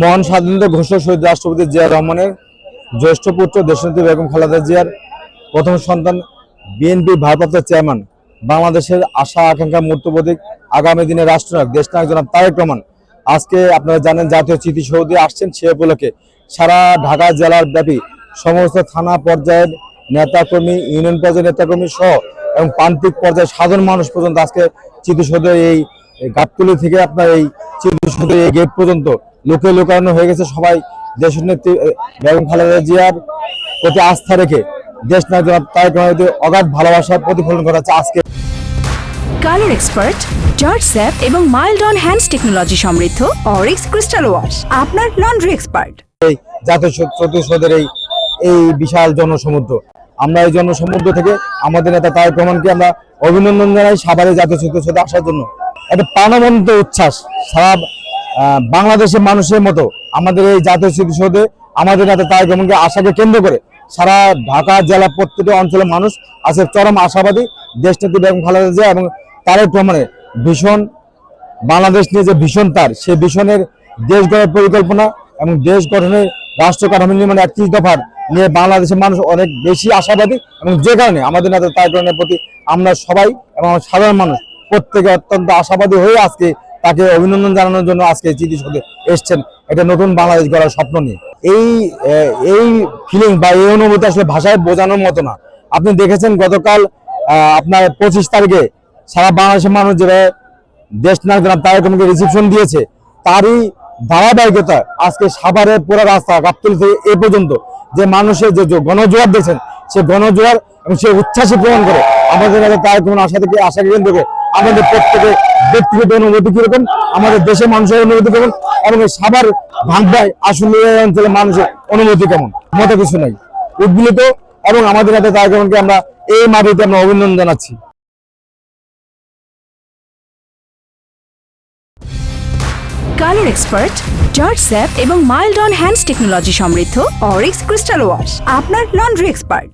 মহান স্বাধীনতা ঘোষক শহীদ রাষ্ট্রপতি জিয়া রহমানের জ্যেষ্ঠ পুত্র দেশনেত্রী বেগম খালেদা জিয়ার প্রথম সন্তান বিএনপি ভারপ্রাপ্ত চেয়ারম্যান, বাংলাদেশের আশা আকাঙ্ক্ষা মূর্ত প্রতীক আগামী দিনে রাষ্ট্রনায়ক, দেশনায়ক জনাব তারেক রহমান। আজকে আপনারা জানেন জাতীয় স্মৃতিসৌধে আসছেন সে উপলক্ষে সারা ঢাকা জেলার ব্যাপী সমস্ত থানা পর্যায়ের নেতাকর্মী, ইউনিয়ন পর্যায়ের নেতাকর্মী সহ এবং প্রান্তিক পর্যায়ে সাধারণ মানুষ পর্যন্ত আজকে স্মৃতিসৌধে এই এই গাবতলি থেকে আপনার এই স্মৃতিসৌধের এই গেট পর্যন্ত লোকে লোকারণ্য হয়ে গেছে সবাই দেশের নেত্রী বেগম খালেদা জিয়ার প্রতি আস্থা রেখে দেশ জনাব তারেক অগাধ ভালোবাসার প্রতিফলন ঘটাচ্ছে আজকে। কালার এক্সপার্ট জর্জ স্যাপ এবং মাইল্ড অন হ্যান্ডস টেকনোলজি সমৃদ্ধ অরিক্স ক্রিস্টাল ওয়াশ আপনার লন্ড্রি এক্সপার্ট। এই জাতীয় চতুর্থদের এই এই বিশাল জনসমুদ্র। আমরা এই জনসমুদ্র থেকে আমাদের নেতা তারেক রহমানকে আমরা অভিনন্দন জানাই সাভারে জাতীয় চতুর্থ আসার জন্য। একটা প্রাণবন্ত উচ্ছ্বাস সারা বাংলাদেশের মানুষের মতো আমাদের এই জাতীয় স্মৃতিসৌধে আমাদের নেতা তারেক রহমানকে আশাকে কেন্দ্র করে সারা ঢাকা জেলা প্রত্যেকটি অঞ্চলের মানুষ আছে চরম আশাবাদী দেশ নেত্রী বেগম খালেদা জিয়া এবং তারেক রহমানের ভীষণ বাংলাদেশ নিয়ে যে ভীষণ তার, সে ভীষণের দেশ গড়ার পরিকল্পনা এবং দেশ গঠনের রাষ্ট্র কাঠামো নির্মাণ একত্রিশ দফার নিয়ে বাংলাদেশের মানুষ অনেক বেশি আশাবাদী এবং যে কারণে আমাদের তারেক রহমানের প্রতি আমরা সবাই এবং সাধারণ মানুষ প্রত্যেকে অত্যন্ত আশাবাদী হয়ে আজকে তাকে অভিনন্দন জানানোর জন্য আজকে চিঠি সঙ্গে এসছেন একটা নতুন বাংলাদেশ গড়ার স্বপ্ন নিয়ে। এই এই ফিলিং বা এই অনুভূতি আসলে ভাষায় বোঝানোর মতো না। আপনি দেখেছেন গতকাল আপনার পঁচিশ তারিখে সারা বাংলাদেশের মানুষ যেভাবে দেশ নায়ক জনাব রহমানকে রিসিপশন দিয়েছে, তারই ধারাবাহিকতা আজকে সাভারের পুরো রাস্তা গাবতলি থেকে এ পর্যন্ত। যে মানুষের যে গণজোয়ার দেখছেন, সে গণজোয়ার এবং সে উচ্ছ্বাসে প্রমাণ করে। আমাদের কাছে তারেক কোনো আশা থেকে আশা কেন্দ্র আমাদের প্রত্যেকে ব্যক্তিগত অনুভূতি কীরকম, আমাদের দেশের মানুষের অনুভূতি কেমন এবং সাভার ভাগবাই আসলে অঞ্চলের মানুষের অনুভূতি কেমন? মতো কিছু নাই। উদ্বিলিত এবং আমাদের হাতে রহমানকে আমরা এই মাটিতে আমরা অভিনন্দন জানাচ্ছি। কালার এক্সপার্ট জর্জ স্যাপ এবং মাইল্ড অন হ্যান্ডস টেকনোলজি সমৃদ্ধ অরিক্স ক্রিস্টাল ওয়াশ, আপনার লন্ড্রি এক্সপার্ট।